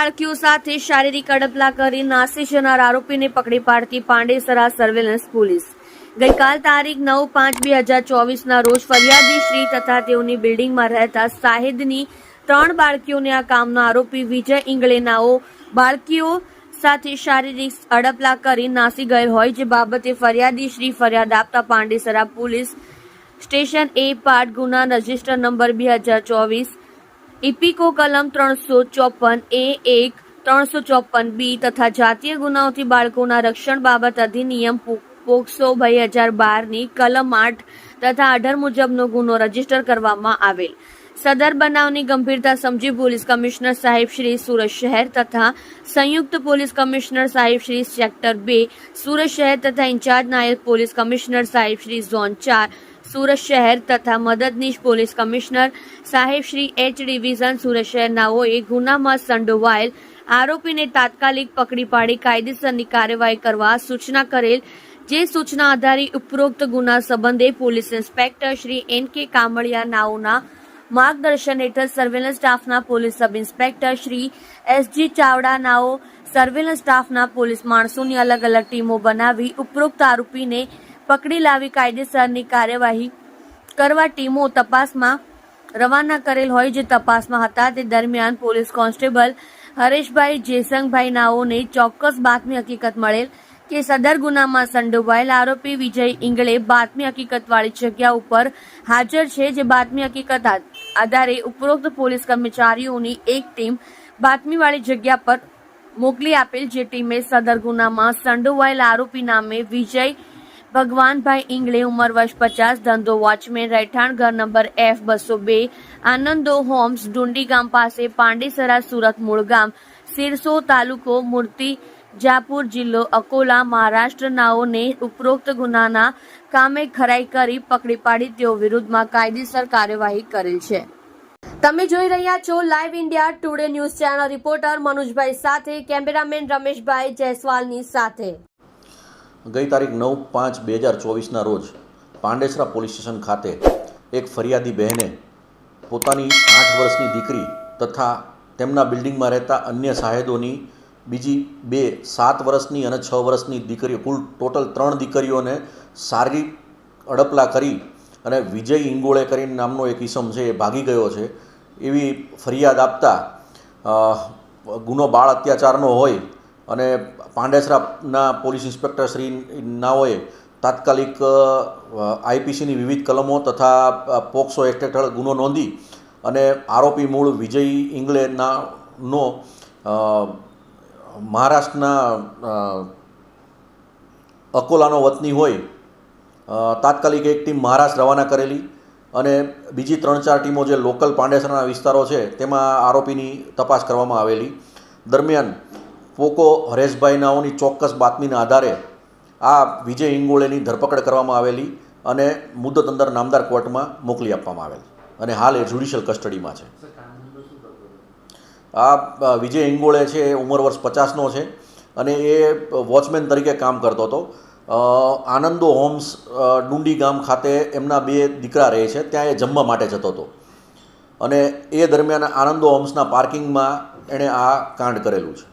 બાળકીઓ સાથે શારીરિક અડપલા કરી નાસી જનાર આરોપીને પકડી પાડતી પાંડેસરા સર્વેલન્સ પોલીસ. ગઈકાલ તારીખ નવ પાંચ બે હજાર ચોવીસના રોજ ફરિયાદી શ્રી તથા તેઓની બિલ્ડિંગમાં રહેતા સાહેદની ત્રણ બાળકીઓને આ કામનો આરોપી વિજય ઇંગળેનાઓ બાળકીઓ સાથે શારીરિક અડપલા કરી નાસી ગયેલ હોય જે બાબતે ફરિયાદી શ્રી ફરિયાદ આપતા પાંડેસરા પોલીસ સ્ટેશન એ પાટ ગુના રજિસ્ટર નંબર બે હજાર ચોવીસ ઇપિકો કલમ ત્રણસો ચોપન એ એક, ત્રણસો ચોપન બી તથા જાતીય ગુનાઓથી બાળકોના રક્ષણ બાબત અધિનિયમ પોક્સો બે હજાર બારની કલમ આઠ તથા અઢાર મુજબનો ગુનો રજિસ્ટર કરવામાં આવેલ. સદર બનાવની ગંભીરતા સમજી પોલીસ કમિશનર સાહેબ શ્રી સુરત શહેર તથા સંયુક્ત પોલીસ કમિશનર સાહેબ શ્રી સેક્ટર બે, સુરત શહેર તથા ઇન્ચાર્જ નાયબ પોલીસ કમિશનર સાહેબ શ્રી ઝોન ચાર સુરત શહેર તથા મદદનીશ પોલીસ કમિશનર સાહેબ શ્રી એચ ડિવિઝન સુરત શહેરનાઓએ ગુનામાં સંડોવાયેલ આરોપીને તાત્કાલિક પકડી પાડી કાયદેસરની કાર્યવાહી કરવા સૂચના કરેલ, જે સૂચના આધારે ઉપરોક્ત ગુના સંબંધે પોલીસ ઇન્સ્પેક્ટર શ્રી એન કે કામળિયા નાઓના માર્ગદર્શન હેઠળ સર્વેલન્સ સ્ટાફના police sub inspector Shri S G Chavda નાઓ surveillance સ્ટાફના પોલીસ માણસોની અલગ અલગ ટીમો બનાવી ઉપરોક્ત આરોપીને પકડી લાવી કાયદેસરની કાર્યવાહી કરવા ટીમો તપાસમાં રવાના કરેલ હોય જે તપાસમાં હતા. તે દરમિયાન પોલીસ કોન્સ્ટેબલ હરેશભાઈ જેસંગભાઈ નાઓને ચોક્કસ બાતમી હકીકત મળેલ કે સદર ગુનામાં સંડોવાયેલ આરોપી વિજય ઇંગળે બાતમી હકીકતવાળી જગ્યા ઉપર હાજર છે જે બાતમી હકીકત આધારે ઉપરોક્ત પોલીસ કર્મચારીઓની એક ટીમ બાતમીવાળી જગ્યા પર મોકલી આપેલ જે ટીમે સદર ગુનામાં સંડોવાયેલ આરોપી નામે વિજય ભગવાનભાઈ ઇંગળે ઉંમર વર્ષ પચાસ, ધંધો વોચમેન, રહેઠાણ ઘર નંબર એફ બસો બે, આનંદો હોમ્સ, ડુંડી ગામ પાસે, પાંડેસરા, સુરત, મૂળ ગામ, સિરસો તાલુકો, મૂર્તિ, જાપુર જિલ્લો, અકોલા, મહારાષ્ટ્રનાઓને ઉપરોક્ત ગુનાના કામે ખરાઈ કરી પકડી પાડી તેઓ વિરુદ્ધમાં કાયદેસર કાર્યવાહી કરેલ છે. તમે જોઈ રહ્યા છો live India today news channel reporter મનોજભાઈ સાથે કેમેરામેન રમેશભાઈ જયસ્વાલની સાથે. ગઈ તારીખ નવ પાંચ બે હજાર ચોવીસના રોજ પાંડેસરા પોલીસ સ્ટેશન ખાતે એક ફરિયાદી બહેને પોતાની આઠ વર્ષની દીકરી તથા તેમના બિલ્ડિંગમાં રહેતા અન્ય સાહેદોની બીજી બે સાત વર્ષની અને છ વર્ષની દીકરીઓ, કુલ ટોટલ ત્રણ દીકરીઓને શારીરિક અડપલા કરી અને વિજય ઇંગોળે કરીને નામનો એક ઈસમ છે એ ભાગી ગયો છે. એવી ફરિયાદ આપતા ગુનો બાળ અત્યાચારનો હોય અને પાંડેસરાના પોલીસ ઇન્સ્પેક્ટર શ્રી નાઓએ તાત્કાલિક આઈપીસીની વિવિધ કલમો તથા પોક્સો એક્ટ હેઠળ ગુનો નોંધી અને આરોપી મૂળ વિજય ઇંગલેના નો મહારાષ્ટ્રના અકોલાનો વતની હોય તાત્કાલિક એક ટીમ મહારાષ્ટ્ર રવાના કરેલી અને બીજી ત્રણ ચાર ટીમો જે લોકલ પાંડેસરાના વિસ્તારો છે, તેમાં આરોપીની તપાસ કરવામાં આવેલી. દરમિયાન પોકો હરેશભાઈ નાઓની ચોક્કસ બાતમીના આધારે આ વિજય ઇંગોળેની ધરપકડ કરવામાં આવેલી અને મુદ્દત અંદર નામદાર કોર્ટમાં મોકલી આપવામાં આવેલ. અને હાલ એ જ્યુડિશિયલ કસ્ટડીમાં છે. આ વિજય ઇંગોળે છે એ ઉંમર વર્ષ પચાસનો છે અને એ વોચમેન તરીકે કામ કરતો હતો. આનંદો હોમ્સ ડુંડી ગામ ખાતે એમના બે દીકરા રહે છે ત્યાં એ જમવા માટે જતો હતો. અને એ દરમિયાન આનંદો હોમ્સના પાર્કિંગમાં એણે આ કાંડ કરેલું છે.